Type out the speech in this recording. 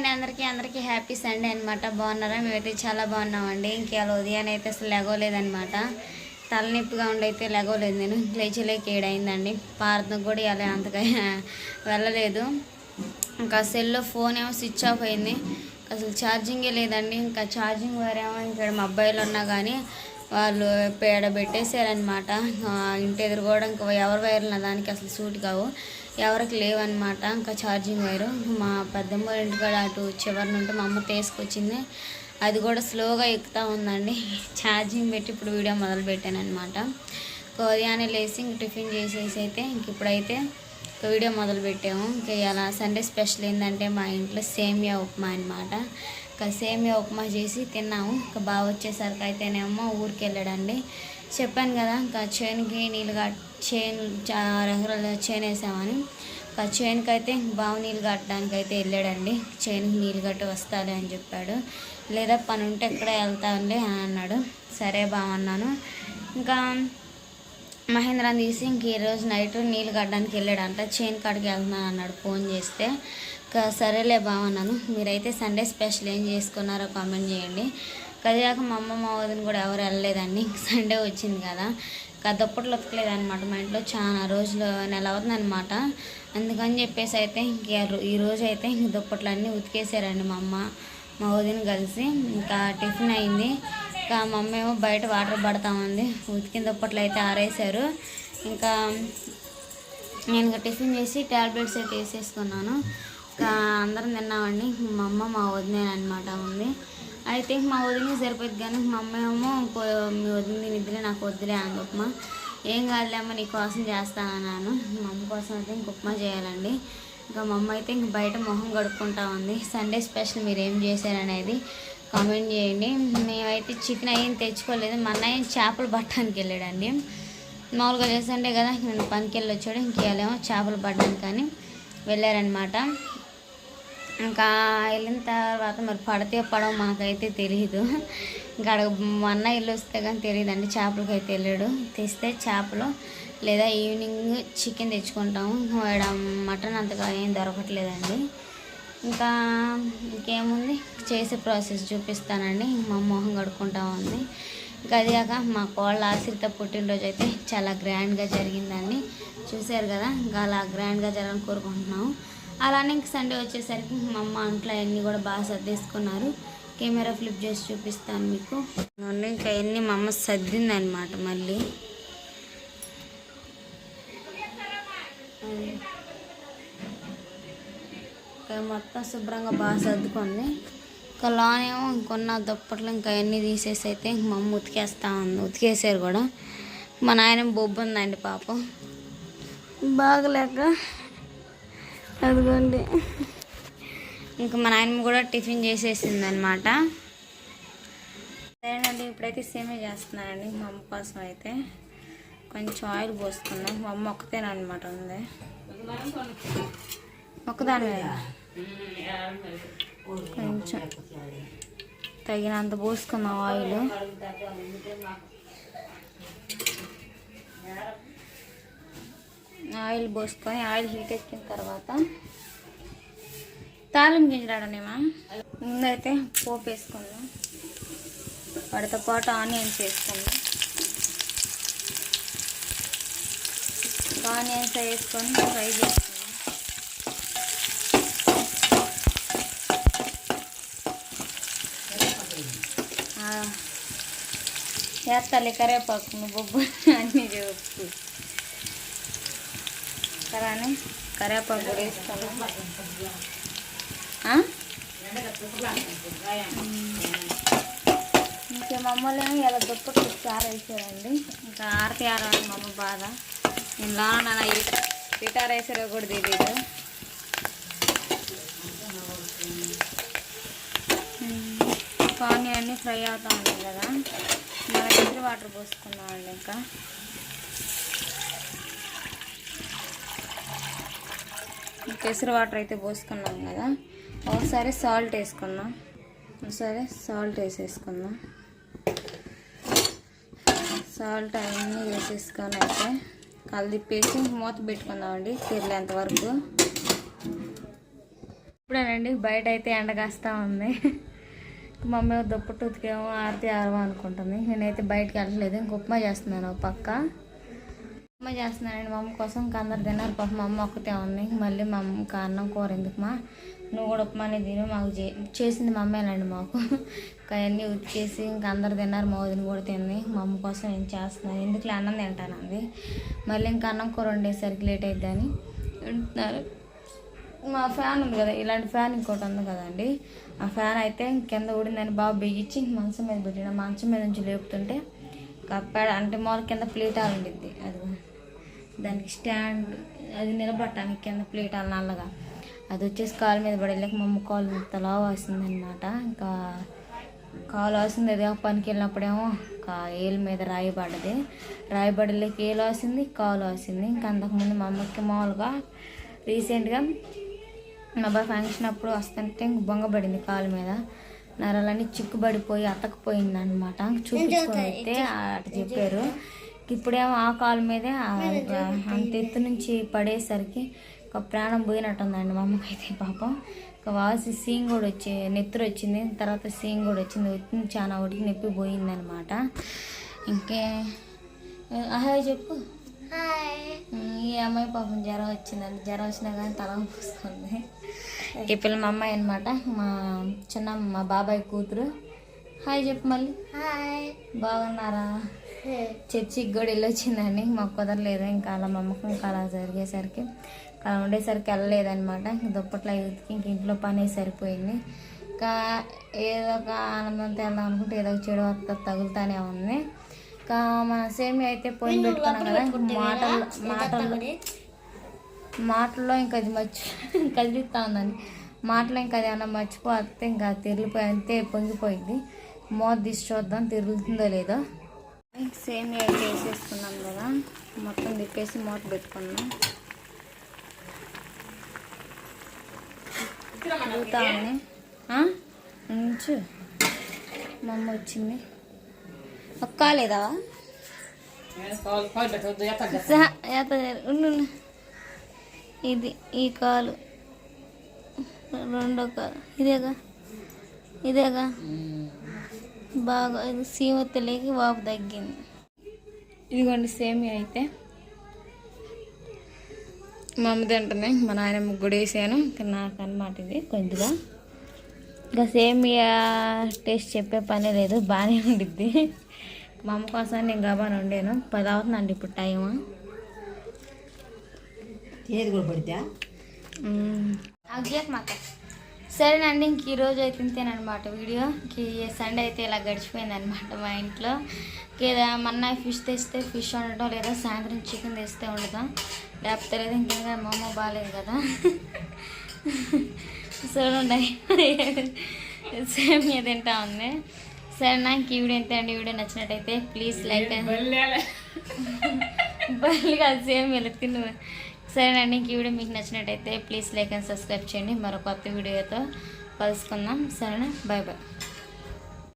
అండి అందరికీ అందరికీ హ్యాపీ సండే అనమాట బాగున్నారా? మేమైతే చాలా బాగున్నామండి. ఇంకేళ ఉదయాన్నే అయితే అసలు లెగోలేదనమాట తలనొప్పిగా ఉండైతే లెగోలేదు నేను. లేచలేక ఏడైందండి. పార్థం కూడా ఇలా అంతగా వెళ్ళలేదు. ఇంకా సెల్లో ఫోన్ ఏమో స్విచ్ ఆఫ్ అయింది. అసలు ఛార్జింగే లేదండి. ఇంకా ఛార్జింగ్ వేరేమో. ఇక్కడ మా అబ్బాయిలు ఉన్నా కానీ వాళ్ళు పేడ పెట్టేశారనమాట ఇంటి ఎదురుకోవడం ఇంకా ఎవరి వైర్లు దానికి అసలు సూట్ కావు. ఎవరికి లేవన్నమాట ఇంకా ఛార్జింగ్ వైరు. మా పెద్దమ్మ ఇంటికాడ అటు చివరి నుండి మా అమ్మ తీసుకొచ్చింది. అది కూడా స్లోగా ఎక్కుతూ ఉందండి. ఛార్జింగ్ పెట్టి ఇప్పుడు వీడియో మొదలు పెట్టానమాట అనమాట ఉదయాన్నే లేచి ఇంక టిఫిన్ చేసేసి అయితే ఇంక ఇప్పుడైతే ఒక వీడియో మొదలు పెట్టాము ఇంకా ఇలా సండే స్పెషల్ ఏంటంటే మా ఇంట్లో సేమియా ఉప్మా అనమాట సేమియా ఉప్మా చేసి తిన్నాము. ఇంకా బాగా వచ్చేసరికి అయితేనేమో ఊరికి వెళ్ళాడండి చెప్పాను కదా ఇంకా చేనుకి నీళ్ళు కట్టి చేను చాలా చేను వేసామని. ఇంకా చేనుకి అయితే బావు నీళ్ళు కట్టడానికి అయితే వెళ్ళాడండి. చేనుకి నీళ్ళు కట్టి వస్తాలే అని చెప్పాడు. లేదా పని ఉంటే ఎక్కడ వెళ్తానులే అని అన్నాడు. సరే బావన్నాను ఇంకా మహేంద్రాన్ని తీసి ఇంక ఈరోజు నైట్ నీళ్ళు కట్టడానికి వెళ్ళాడంట. చేను కాడికి వెళ్తున్నాను అన్నాడు ఫోన్ చేస్తే. ఇంకా సరేలే బావన్నాను మీరైతే సండే స్పెషల్ ఏం చేసుకున్నారో కామెంట్ చేయండి. కదిగాక మా అమ్మ మా వదిన కూడా ఎవరు వెళ్ళలేదండి. సండే వచ్చింది కదా. ఇంకా దుప్పట్లు ఉతకలేదు అనమాట మా ఇంట్లో చాలా రోజులు నెల అవుతుందనమాట అందుకని చెప్పేసి అయితే ఇంక ఈ అయితే ఇంక దుప్పట్లు అన్నీ ఉతికేసారండి మా అమ్మ మా వదిన కలిసి. ఇంకా టిఫిన్ అయింది. ఇంకా మా అమ్మ ఏమో బయట వాటర్ పడతా ఉంది ఉతికిన దుప్పట్లు అయితే ఆరేసారు ఇంకా నేను ఇంకా టిఫిన్ చేసి ట్యాబ్లెట్స్ అయితే వేసేసుకున్నాను. ఇంకా అందరం తిన్నామండి. మా అమ్మ మా వదిన అనమాట ఉంది. అయితే మా వదిన సరిపోద్ది కానీ మా అమ్మ ఏమో మీ వదిన తినిద్దిలే నాకు వద్దులే అని ఉప్మా. ఏం కాదులే అమ్మ నీ కోసం చేస్తానన్నాను. మా అమ్మ కోసం అయితే ఇంక ఉప్మా చేయాలండి. ఇంకా మా అమ్మ అయితే ఇంక బయట మొహం కడుక్కుంటా ఉంది. సండే స్పెషల్ మీరు ఏం చేశారనేది కామెంట్ చేయండి. మేమైతే చికెన్ అయ్యి తెచ్చుకోలేదు. మా అన్నయ్య చేపలు పట్టడానికి వెళ్ళాడండి. మామూలుగా చేస్తుంటే కదా నేను పనికి వెళ్ళి వచ్చాడు ఇంకేమో చేపలు పట్టడానికి కానీ వెళ్ళారనమాట ఇంకా వెళ్ళిన తర్వాత మరి పడితే పడవ మాకైతే తెలియదు ఇంకా అక్కడ మా అన్న ఇల్లు వస్తే కానీ తెలియదండి చేపలకి అయితే వెళ్ళాడు. తెస్తే చేపలు లేదా ఈవినింగ్ చికెన్ తెచ్చుకుంటాము. మటన్ అంతగా ఏం దొరకట్లేదండి. ఇంకా ఇంకేముంది? చేసే ప్రాసెస్ చూపిస్తానండి. మా మొహం కడుక్కుంటా ఉంది. ఇంకా అది కాక మా కోళ్ళ ఆశ్రిత పుట్టినరోజు అయితే చాలా గ్రాండ్గా జరిగిందండి. చూశారు కదా? ఇంకా అలా గ్రాండ్గా జరగాలని కోరుకుంటున్నాము. అలానే ఇంక సండే వచ్చేసరికి మా అమ్మ అంట్లో అన్నీ కూడా బాగా సర్దేసుకున్నారు. కెమెరా ఫ్లిప్ చేసి చూపిస్తాను మీకు. ఇంకా అన్నీ మా అమ్మ సర్దిందనమాట మళ్ళీ. ఇక్కడ మొత్తం శుభ్రంగా బాగా సర్దుకుంది ఇంకా లోనేమో ఇంకొన్న దుప్పట్లు ఇంకా అవన్నీ తీసేసి అయితే ఇంక మా అమ్మ ఉతికేస్తా ఉంది. ఉతికేసారు కూడా. మా నాయన బొబ్బు ఉందండి పాపం. బాగలేక అదిగోండి. ఇంకా మా నాయనమ్మ కూడా టిఫిన్ చేసేసింది అనమాట సరేనండి ఇప్పుడైతే సేమే చేస్తున్నానండి. మా అమ్మ కోసం అయితే కొంచెం ఆయిల్ పోస్తున్నాం మా అమ్మ ఒక్కతేనమాట ఉంది. ఒక్కదాని మీద కొంచెం తగినంత పోసుకుందాం ఆయిల్. ఆయిల్ పోసుకొని ఆయిల్ హీట్ ఎక్కిన తర్వాత తాలింపు గింజరాడనేమా ముందైతే పోపు వేసుకుందాం. వాటితో పాటు ఆనియన్స్ వేసుకుందాం. ఆనియన్స్ వేసుకొని ఫ్రై చేసుకుందాం వేస్తాలే కరేపాకు నువ్వు బొబ్బు అన్నీ చెప్పు కరాని కరేపాకు కూడా వేస్తాను. ఇంకా మా అమ్మలు ఏమో ఇలా దుప్పటి ఆరేసారండి. ఇంకా ఆరతి ఆరాలి మా అమ్మ బాధ. నేను లోన గిటార్ వేసారో కూడా తెలియదు పానీ అన్నీ ఫ్రై అవుతా ఉన్నాయి కదా. మన ఎదురు వాటర్ పోసుకున్నామండి ఇంకా. కేసరి వాటర్ అయితే పోసుకున్నాం కదా. ఒకసారి సాల్ట్ వేసుకుందాం. ఒకసారి సాల్ట్ వేసేసుకుందాం. సాల్ట్ అవన్నీ వేసేసుకొని అయితే కలిదిప్పేసి మూత పెట్టుకుందామండి తెరిలేంత వరకు. ఇప్పుడేనండి బయట అయితే ఎండ ఉంది. మమ్మీ దుప్పటి ఉతికేమో ఆరతి ఆరవా అనుకుంటుంది. నేనైతే బయటకు వెళ్ళలేదు ఇంక ఉప్మా చేస్తున్నాను ఒక పక్క. ఉప్మా చేస్తున్నానండి మా కోసం ఇంకా అందరు తిన్నారు. పాప మా అమ్మ ఒక్కతే ఉంది. మళ్ళీ మా అమ్మకి అన్నం కూర ఎందుకు మా నువ్వు కూడా ఉప్మానే తిను మాకు చే చేసింది మా అమ్మేనండి మాకు. ఇంకా అన్నీ ఉతికేసి ఇంకా అందరు తిన్నారు మా వదిన కూడా తింది. మా అమ్మ కోసం నేను చేస్తున్నాను? ఎందుకు అన్నం తింటానంది? మళ్ళీ ఇంకా అన్నం కూర వండేసరికి లేట్ అయిద్దని. తింటున్నారు. మా ఫ్యాన్ ఉంది కదా ఇలాంటి ఫ్యాన్ ఇంకోటి ఉంది కదండి. ఆ ఫ్యాన్ అయితే కింద ఊడిందని బాగా బిగించి మంచం మీద పెట్టిన. మంచం మీద నుంచి లేపుతుంటే కప్పాడ అంటే మామూలు కింద ప్లేటాలు ఉండిద్ది. అది దానికి స్టాండ్ అది నిలబట్టడానికి కింద ప్లేటాలు నల్లగా అది వచ్చేసి కాలు మీద పడేళ్ళకి మా అమ్మ కాలు తలా వస్తుందన్నమాట ఇంకా కాలు వస్తుంది అది పనికి వెళ్ళినప్పుడేమో కా ఏలు మీద రాయి పడ్డది రాయి పడలేక ఏలు వస్తుంది కాలు వస్తుంది ఇంకా అంతకుముందు మా అమ్మకి మామూలుగా రీసెంట్గా మా అబ్బాయి ఫంక్షన్ అప్పుడు వస్తుంటే ఇంక బొంగబడింది కాలు మీద. నరాలన్నీ చిక్కుబడిపోయి అతకపోయింది అనమాట చూపించుకొని అయితే అటు చెప్పారు. ఇప్పుడేమో ఆ కాలు మీదే అంత ఎత్తు నుంచి పడేసరికి ఒక ప్రాణం పోయినట్టుందండి మా అమ్మకైతే పాపం. ఒక వాసి సీన్ కూడా వచ్చి నెత్తురు వచ్చింది తర్వాత సీన్ కూడా వచ్చింది. వచ్చింది చాలా ఒకటికి నొప్పి పోయిందనమాట ఇంకే అహాయ్ చెప్పు. ఈ అమ్మాయి పాపం జ్వరం వచ్చిందండి. జ్వరం వచ్చినా కానీ తల పూసుకుంది ఈ పిల్ల మా అమ్మాయి అనమాట మా చిన్న మా బాబాయ్ కూతురు. హాయ్ చెప్పు మళ్ళీ. బాగున్నారా? చర్చికి కూడా వెళ్ళొచ్చిందండి. మాకు కుదరలేదు. ఇంకా అలా మా అమ్మకం ఇంకా అలా జరిగేసరికి అలా ఉండేసరికి వెళ్ళలేదన్నమాట. ఇంక దుప్పట్లో ఉతికి ఇంక ఇంట్లో పని సరిపోయింది. ఇంకా ఏదో ఒక ఆనందంతో వెళ్దాం అనుకుంటే ఏదో ఒక చెడు వస్త తగులుతానే ఉంది. మన సేమి అయితే పొయ్యి పెట్టుకున్నాం కదా మాటలు మాటలు మాటల్లో ఇంకా అది మర్చి కదిలిస్తూ ఉందండి. మాటలో ఇంకా అది ఏమన్నా మర్చిపోతే ఇంకా తిరిగిపోయి అంతే పొంగిపోయింది. మూత తీసి చూద్దాం తిరుగుతుందో లేదో. సేమ్ అయితే వేసేసుకున్నాం కదా మొత్తం తిప్పేసి మూత పెట్టుకున్నాం. తిరుగుతా ఉంది? ఉంచు. మా అమ్మ వచ్చింది. కాలేదావా ఉండు, ఇది ఈ కాలు. రెండో కాలు. ఇదేగా? ఇదేగా? బాగా ఇది సీమ తెలియకి వాపు తగ్గింది. ఇదిగోండి సేమియా అయితే. మా అమ్మ తింటుంది. మా నాయన కూడా వేసాను. ఇంకా నాకు అనమాట ఇది కొద్దిగా. ఇంకా సేమియా టేస్ట్ చెప్పే పని లేదు. బాగానే ఉండిద్ది. మా అమ్మ కోసం నేను గబాన్ వండాను పది అవుతుందండి ఇప్పుడు టైం ఏది కూడా పడితే? అగ్జాక్ మాత సరేనండి ఇంక ఈరోజు అయితే ఇంతేనమాట వీడియో. ఇంక ఈ సండే అయితే ఇలా గడిచిపోయింది అనమాట మా ఇంట్లో. లేదా మొన్న ఫిష్ తెస్తే ఫిష్ వండటం లేదా సాయంత్రం చికెన్ తెస్తే వండుతాం. లేకపోతే లేదు ఇంకేం మా అమ్మ బాగాలేదు కదా. చూడండి సేమ్ మీద తింటా ఉంది. సరే నాకు ఈ వీడియో ఎంత అండి? వీడియో నచ్చినట్టయితే ప్లీజ్ లైక్ బల్లి కాదు సేమ్ ఇలా తిను. సరేనండి ఇంక ఈ వీడియో మీకు నచ్చినట్టయితే ప్లీజ్ లైక్ అండ్ సబ్స్క్రైబ్ చేయండి. మరో కొత్త వీడియోతో కలుసుకుందాం. సరేనా? Bye bye